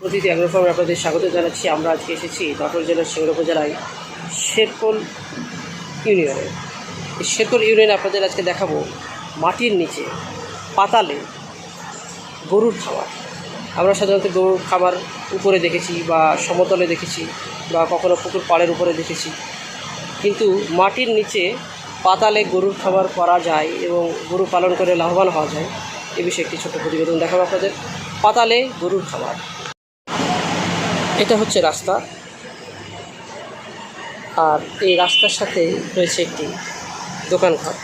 প্রতিটি অ্যাগ্রোফার্মে আপনাদের স্বাগত জানাচ্ছি। আমরা আজকে এসেছি যশোর জেলার সিংড়া উপজেলায়, শেরকোল ইউনিয়নে। এই শেরকোল ইউনিয়নে আপনাদের আজকে দেখাবো মাটির নিচে পাতালে গরুর খাবার। আমরা সাধারণত গরুর খাবার উপরে দেখেছি বা সমতলে দেখেছি বা কখনো পুকুর পাড়ের উপরে দেখেছি। কিন্তু মাটির নিচে পাতালে গরুর খাবার করা যায় এবং গরু পালন করে লাভবান হওয়া যায়, এ বিষয়ে একটি ছোট্ট প্রতিবেদন দেখাবো আপনাদের। পাতালে গরুর খাবার। এটা হচ্ছে রাস্তা। আর এই রাস্তার সাথে রয়েছে একটি দোকান ঘর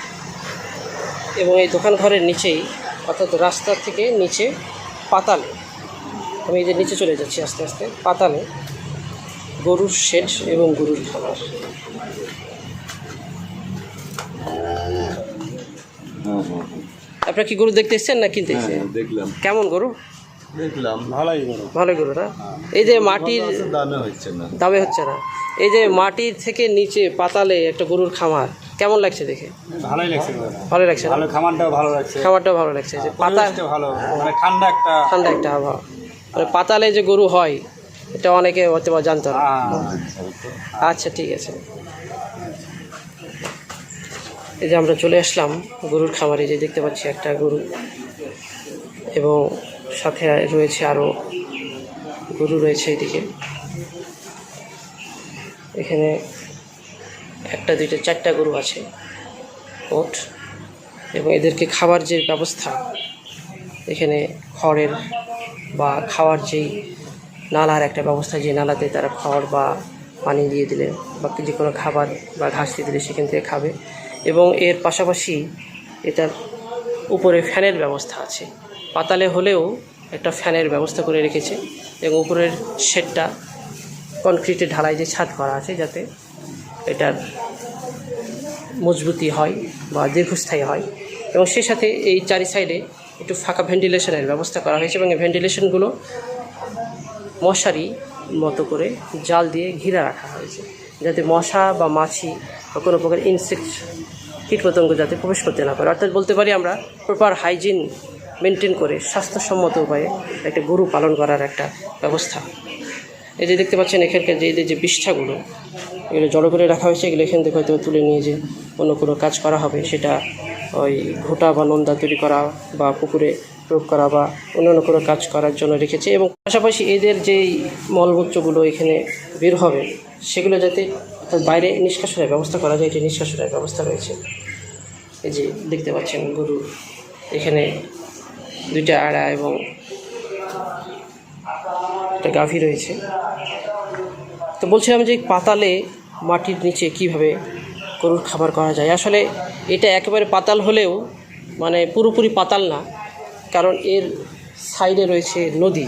এবং এই দোকান ঘরের নিচেই অর্থাৎ রাস্তা থেকে নিচে পাতালে আমি এই যে নিচে চলে যাচ্ছি আস্তে আস্তে পাতালে গরুর শেড এবং গরুর খাবার আপনার কি গরু দেখতে এসছেন না কিনতে এসছেন? হ্যাঁ, দেখলাম। কেমন গরু? দেখলাম। ভালোই বড় ভালো গরু না? এই যে মাটির দামে হচ্ছে না। দামে হচ্ছে না। এই যে মাটির থেকে নিচে পাতালে একটা গরুর খামার কেমন লাগছে দেখে? ভালোই লাগছে ভালো লাগছে ভালো খামারটাও ভালো লাগছে। খামারটাও ভালো লাগছে যে পাতা ভালো। মানে ঠান্ডা একটা ঠান্ডা একটা আবহাওয়া। মানে পাতালে যে গরু হয় এটা অনেকে হয়তো বা জানতো না। আচ্ছা ঠিক আছে। এই যে আমরা চলে আসলাম গরুর খামারে যে দেখতে পাচ্ছি একটা গরু। এবং সাথে রয়েছে আরও গরু রয়েছে এদিকে। এখানে একটা, দুইটা, চারটা গরু আছে ওট। এবং এদেরকে খাবার যে ব্যবস্থা, এখানে খড়ের বা খাওয়ার যেই নালার একটা ব্যবস্থা, যে নালাতে তারা খড় বা পানি দিয়ে দিলে বা যে কোনো খাবার বা ঘাস দিয়ে দিলে সেখান থেকে খাবে। এবং এর পাশাপাশি এটার উপরে ফ্যানের ব্যবস্থা আছে। পাতালে হলেও একটা ফ্যানের ব্যবস্থা করে রেখেছে এবং উপরের শেডটা কনক্রিটের ঢালাই যে ছাদ করা আছে যাতে এটার মজবুতি হয় বা দীর্ঘস্থায়ী হয় এবং সেই সাথে এই চারি সাইডে একটু ফাঁকা ভেন্টিলেশনের ব্যবস্থা করা হয়েছে এবং এই ভেন্টিলেশনগুলো মশারি মতো করে জাল দিয়ে ঘিরে রাখা হয়েছে যাতে মশা বা মাছি বা কোনো প্রকার ইনসেক্ট কীটপতঙ্গ যাতে প্রবেশ করতে না পারে। অর্থাৎ বলতে পারি আমরা প্রপার হাইজিন মেনটেন করে স্বাস্থ্যসম্মত উপায়ে একটা গরু পালন করার একটা ব্যবস্থা। এই যে দেখতে পাচ্ছেন এখানকার যে এদের যে বিষ্ঠাগুলো এগুলো জড়ো করে রাখা হয়েছে, এগুলো এখান থেকে হয়তো তুলে নিয়ে যে অন্য কোনো কাজ করা হবে, সেটা ওই ঘোটা বা নন্দা তৈরি করা বা পুকুরে প্রয়োগ করা বা অন্যান্য কোনো কাজ করার জন্য রেখেছে এবং পাশাপাশি এদের যেই মলমূত্রগুলো এখানে বের হবে, সেগুলো যাতে অর্থাৎ বাইরে নিষ্কাশনের ব্যবস্থা করা যায়, এটি নিষ্কাশনের ব্যবস্থা রয়েছে। এই যে দেখতে পাচ্ছেন গরু, এখানে দুইটা আড়া এবং একটা গাভী রয়েছে। তো বলছিলাম যে পাতালে মাটির নিচে কীভাবে গরুর খাবার করা যায়? আসলে এটা একেবারে পাতাল হলেও মানে পুরোপুরি পাতাল না, কারণ এর সাইডে রয়েছে নদী।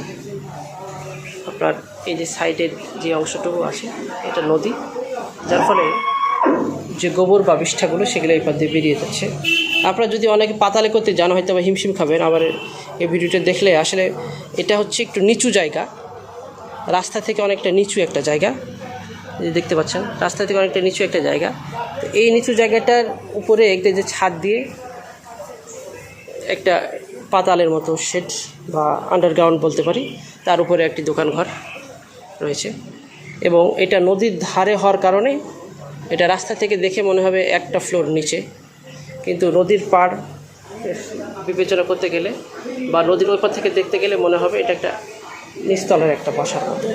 আপনার এই যে সাইডের যে অংশটুকু আছে, এটা নদী, যার ফলে যে গোবর বা বিষ্ঠাগুলো সেগুলো এই পথ দিয়ে বেরিয়ে যাচ্ছে। আপনারা যদি অনেকে পাতালে করতে জানা হয়তো বা হিমশিম খাবেন। আবার এই ভিডিওটা দেখলে আসলে এটা হচ্ছে একটু নিচু জায়গা। রাস্তা থেকে অনেকটা নিচু একটা জায়গা। দেখতে পাচ্ছেন, রাস্তা থেকে অনেকটা নিচু একটা জায়গা। তো এই নিচু জায়গাটার উপরে একটা যে ছাদ দিয়ে একটা পাতালের মতো শেড বা আন্ডারগ্রাউন্ড বলতে পারি, তার উপরে একটি দোকান ঘর রয়েছে। এবং এটা নদীর ধারে হওয়ার কারণে এটা রাস্তা থেকে দেখে মনে হবে একটা ফ্লোর নিচে। কিন্তু নদীর পাড় বিবেচনা করতে গেলে বা নদীর ওই পার থেকে দেখতে গেলে মনে হবে এটা একটা নিচতলার একটা বাসার মতো।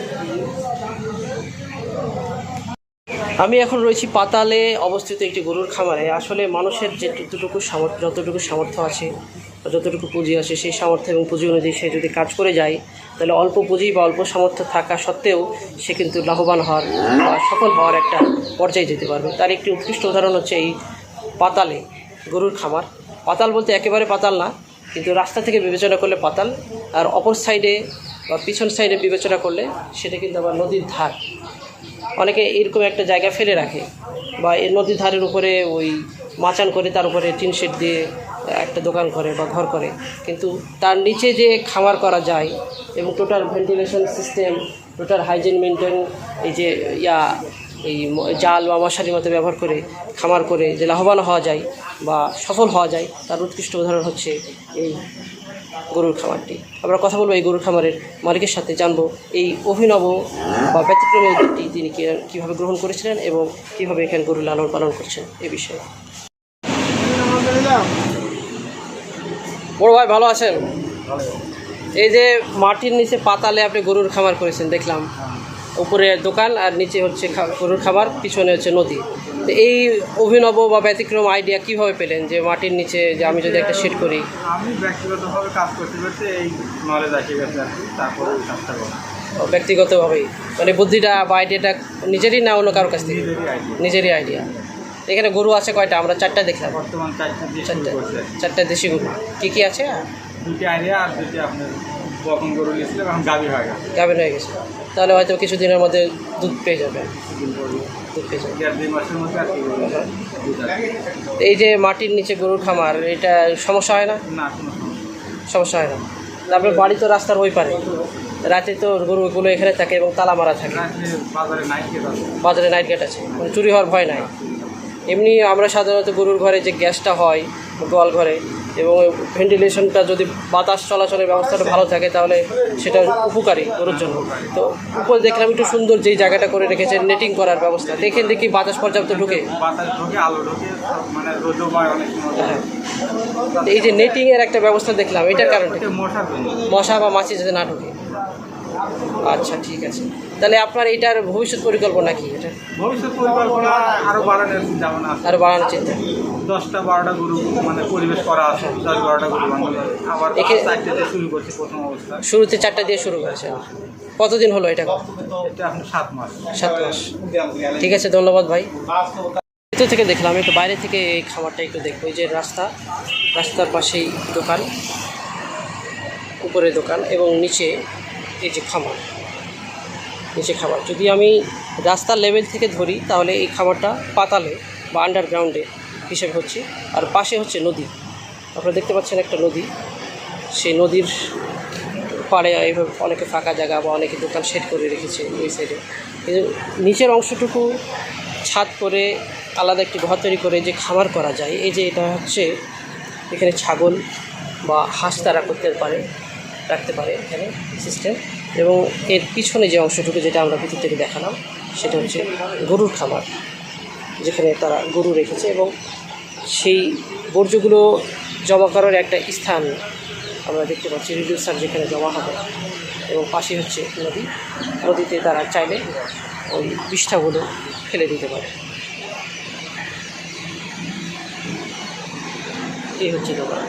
আমি এখন রয়েছি পাতালে অবস্থিত একটি গরুর খামারে। আসলে মানুষের যে যতটুকু সামর্থ্য যতটুকু সামর্থ্য আছে যতটুকু পুঁজি আছে, সেই সামর্থ্য এবং পুঁজি অনুযায়ী সে যদি কাজ করে যায়, তাহলে অল্প পুঁজি বা অল্প সামর্থ্য থাকা সত্ত্বেও সে কিন্তু লাভবান হওয়ার সফল হওয়ার একটা পর্যায়ে যেতে পারবে। তার একটি উৎকৃষ্ট উদাহরণ হচ্ছে এই পাতালে। গরুর খামার। পাতাল বলতে একেবারে পাতাল না, কিন্তু রাস্তা থেকে বিবেচনা করলে পাতাল, আর অপর সাইডে বা পিছন সাইডে বিবেচনা করলে সেটা কিন্তু আবার নদীর ধার। অনেকে এরকম একটা জায়গা ফেলে রাখে বা এর নদীর ধারের উপরে ওই মাচান করে, তার উপরে টিন শেড দিয়ে একটা দোকান করে বা ঘর করে। কিন্তু তার নিচে যে খামার করা যায় এবং total ventilation system total hygiene maintain এই যে ইয়া, এই জাল বা মশারির মতো ব্যবহার করে খামার করে যে লাভবান হওয়া যায় বা সফল হওয়া যায়, তার উৎকৃষ্ট উদাহরণ হচ্ছে এই গরুর খামারটি। আমরা কথা বলব এই গরুর খামারের মালিকের সাথে, জানব এই অভিনব বা ব্যতিক্রমী উদ্যোগটি তিনি কীভাবে গ্রহণ করেছিলেন এবং কীভাবে এখানে গরু লালন পালন করছেন এ বিষয়ে। বড় ভাই, ভালো আছেন? এই যে মাটির নিচে পাতালে আপনি গরুর খামার করেছেন, দেখলাম। উপরে দোকান আর নিচে হচ্ছে গরুর খাবার পিছনে হচ্ছে নদী। তো এই অভিনব বা ব্যতিক্রম আইডিয়া কীভাবে পেলেন যে মাটির নিচে যে আমি যদি একটা শেড করি? আমি ব্যক্তিগতভাবে কাজ করতে করতে এই নলেজ আসে গেছে আর কি তারপরে কাজটা করা ব্যক্তিগতভাবেই? মানে বুদ্ধিটা বা আইডিয়াটা নিজেরই না অন্য কারোর কাছ থেকে? নিজেরই আইডিয়া এখানে গরু আছে কয়টা? আমরা চারটা দেখলাম। বর্তমান চারটে চারটা। চারটা দেশি গরু। কী কী আছে? দুটি আইডিয়া আর দুটি আপনার বকন গরু নিয়েছিল এখন গাভী হয়ে গেছে। গাভীর হয়ে গেছে। তাহলে হয়তো কিছুদিনের মধ্যে দুধ পেয়ে যাবে। দুধ পেয়ে যাবে। এই যে মাটির নিচে গরুর খামার এটা সমস্যা হয় না? না সমস্যা হয় না। তারপরে বাড়ি তো রাস্তার ওই পারে। রাতে তো গরুগুলো এখানে থাকে এবং তালা মারা থাকে। বাজারে নাইট গেট আছে। মানে চুরি হওয়ার ভয় নাই। এমনি আমরা সাধারণত গরুর ঘরে যে গ্যাসটা হয় গোয়াল ঘরে এবং ভেন্টিলেশনটা যদি বাতাস চলাচলের ব্যবস্থাটা ভালো থাকে তাহলে সেটা উপকারী গরুর জন্য। তো উপরে দেখলাম একটু সুন্দর যেই জায়গাটা করে রেখেছে নেটিং করার ব্যবস্থা। দেখেন দেখি বাতাস পর্যাপ্ত ঢুকে। মানে হ্যাঁ। এই যে নেটিংয়ের একটা ব্যবস্থা দেখলাম এটার কারণটা কি? এটা মশার জন্য মশা বা মাছি যাতে না ঢুকে। আচ্ছা ঠিক আছে। তাহলে আপনার এটার ভবিষ্যৎ পরিকল্পনা কি? এটা ভবিষ্যৎ পরিকল্পনা আরও বাড়ানোর চিন্তা ভাবনা আছে। আরও বাড়ানোর চিন্তা। দশটা বারোটা গরু মানে পরিবেশ করা আছে দশ বারোটা গরু আবার চারটে দিয়ে শুরু করছি প্রথম অবস্থা। শুরুতে চারটা দিয়ে শুরু করেছে কতদিন হলো এটা? এটা আপনার সাত মাস। সাত মাস। ঠিক আছে ধন্যবাদ ভাই। ভিতর থেকে দেখলাম একটু বাইরে থেকে এই খামারটা একটু দেখব। এই যে রাস্তা রাস্তার পাশেই দোকান উপরে দোকান এবং নিচে এই যে খামার। নিচে খাবার। যদি আমি রাস্তার লেভেল থেকে ধরি, তাহলে এই খাবারটা পাতালে বা আন্ডারগ্রাউন্ডে হিসেবে হচ্ছে। আর পাশে হচ্ছে নদী। আপনারা দেখতে পাচ্ছেন একটা নদী। সেই নদীর পাড়ে এইভাবে অনেকে ফাঁকা জায়গা বা অনেকে দোকান সেট করে রেখেছে ওই সাইডে কিন্তু নিচের অংশটুকু ছাদ করে আলাদা একটি ঘর তৈরি করে যে খামার করা যায়, এই যে এটা হচ্ছে এখানে ছাগল বা হাঁস তারা করতে পারে, রাখতে পারে এখানে সিস্টেম এবং এর পিছনে যে অংশটুকু যেটা আমরা ভিতর থেকে দেখালাম, সেটা হচ্ছে গরুর খামার, যেখানে তারা গরু রেখেছে এবং সেই বর্জ্যগুলো জমা করার একটা স্থান আমরা দেখতে পাচ্ছি রিডিউসার যেখানে জমা হবে এবং পাশে হচ্ছে নদী। নদীতে তারা চাইলে ওই বিষ্ঠাগুলো ফেলে দিতে পারে। এই হচ্ছে দোকান